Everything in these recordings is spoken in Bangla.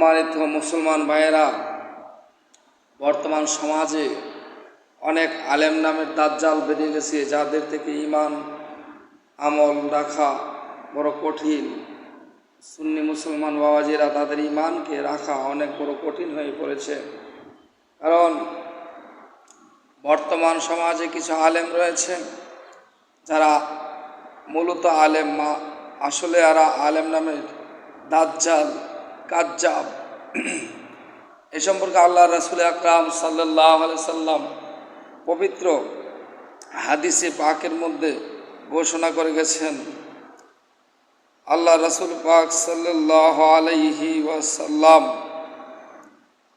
সম্মানিত মুসলমান ভাইয়েরা, বর্তমান সমাজে অনেক আলেম নামের দাজ্জাল বেরিয়ে গেছে, যাদের থেকে ইমান আমল রাখা বড় কঠিন। সুন্নি মুসলমান বাবাজিরা তাদের ইমানকে রাখা অনেক বড় কঠিন হয়ে পড়েছে। কারণ বর্তমান সমাজে কিছু আলেম রয়েছে, যারা মূলত আলেম মা, আসলে এরা আলেম নামের দাজ্জাল। কাজ্জাব। এ সম্পর্কে আল্লাহ রসুল আকরাম সাল্লাহ সাল্লাম পবিত্র হাদিসে পাকের মধ্যে ঘোষণা করে গেছেন। আল্লাহ রসুল পাক সাল্লাহ আলাইহি ওয়াসাল্লাম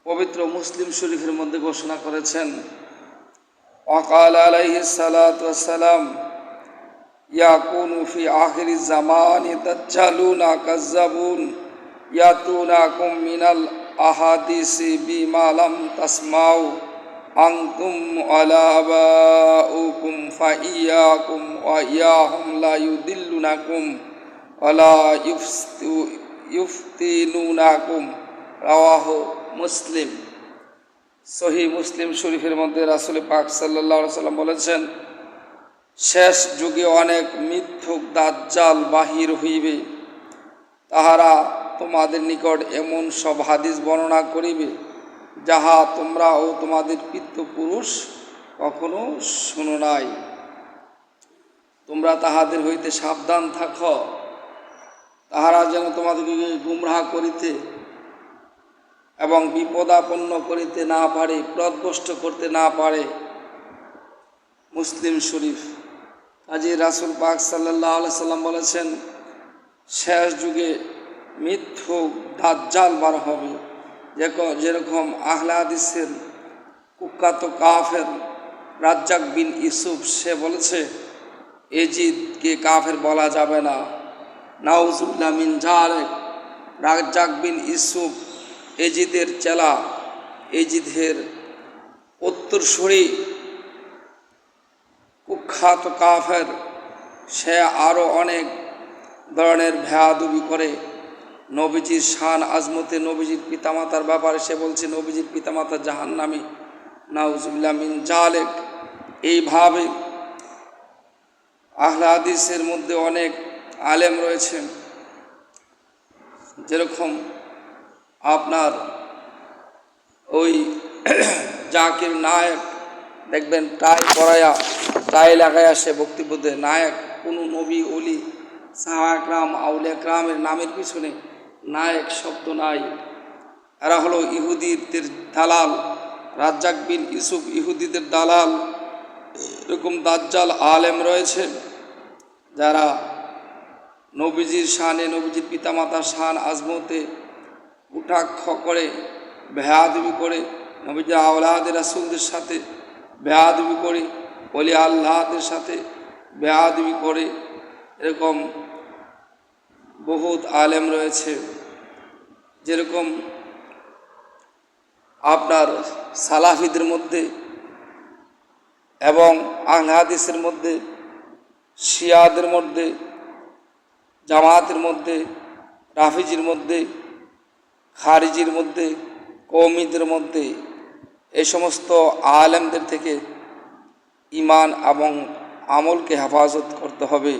পবিত্র মুসলিম শরীফের মধ্যে ঘোষণা করেছেন অকাল আলাইহি সালাম ইয়াকুনু ফি আখিরি জামানি দাজ্জালুনা কাজ্জাবুন। ইয়াতুনাকুম মিনাল আহাদিসি বিমা লাম তাসমাউ। আনতুম আলা আবাউকুম ফাইয়াকুম ওয়া ইয়াহুম লা ইউদিল্লুনাকুম ওয়ালা ইফতু ইফতিনুনাকুম রাওয়াহু মুসলিম। সহি মুসলিম শরীফের মধ্যে রাসুল পাক সাল্লাহ সাল্লাম বলেছেন, শেষ যুগে অনেক মিথ্যুক দাজ্জাল বাহির হইবে। তাহারা তোমাদের নিকট এমন সব হাদিস বর্ণনা করিবে, যাহা তোমরা ও তোমাদের পিতৃপুরুষ কখনো শুনো নাই। তোমরা তাহাদের হইতে সাবধান থাক। তাহারা যেন তোমাদেরকে গুমরাহ করিতে এবং বিপদাপন্ন করিতে না পারে প্রদভষ্ট করতে না পারে। মুসলিম শরীফ কাজী রাসুল পাক সাল্লাহ সাল্লাম বলেছেন, শেষ যুগে মিথ্যু দাজ্জাল বার হবে। যেরকম আহলাদিসের কুখ্যাত কাফের রাজ্জাক বিন ইসুফ সে বলেছে, এজিদকে কাফের বলা যাবে না। নাউজুল্লাহ মিন জালেক রাজ্জাক বিন ইসুফ এজিদের চেলা, এজিদের উত্তরসূরি কুখ্যাত কাফের। সে আরও অনেক ধরনের ভেয়াদুবি করে নবীজির শান আজমতে নবীজির পিতামাতার ব্যাপারে সে বলছে, নবীজির পিতামাতা জাহান্নামি। নাউজুল্লাহ মিন জালেক। এইভাবে আহলাদিসের মধ্যে অনেক আলেম রয়েছে। যেরকম আপনার ওই জাকির নায়ক, দেখবেন টাই পরাইয়া টাই লাগাইয়া সে বক্তব্য দেয়। নায়ক কোনো নবী অলি সাহাকরাম আউলিয়াকরামের নামের পিছনে নায়ক শব্দ নাই। এরা হলো ইহুদিদের দালাল, রাজ্জাক বিন ইসুফ ইহুদিদের দালাল। এরকম দাজ্জাল আলেম রয়েছে, যারা নবীজির শানে, নবীজির পিতামাতার শান আজমতে উঠাক্ষ করে ভেয়াদবি করে, নবীজির আওলাদের রাসুলদের সাথে বেয়াদবি করে বলি আল্লাহদের সাথে বেয়াদবি করে। এরকম বহুত আলেম রয়েছে। যেরকম আপনার সালাফিদের মধ্যে এবং আহলাদিসের মধ্যে, শিয়াদের মধ্যে, জামাতের মধ্যে, রাফিজির মধ্যে, খারিজির মধ্যে, কৌমিদের মধ্যে এই সমস্ত আলেমদের থেকে ইমান এবং আমলকে হেফাজত করতে হবে।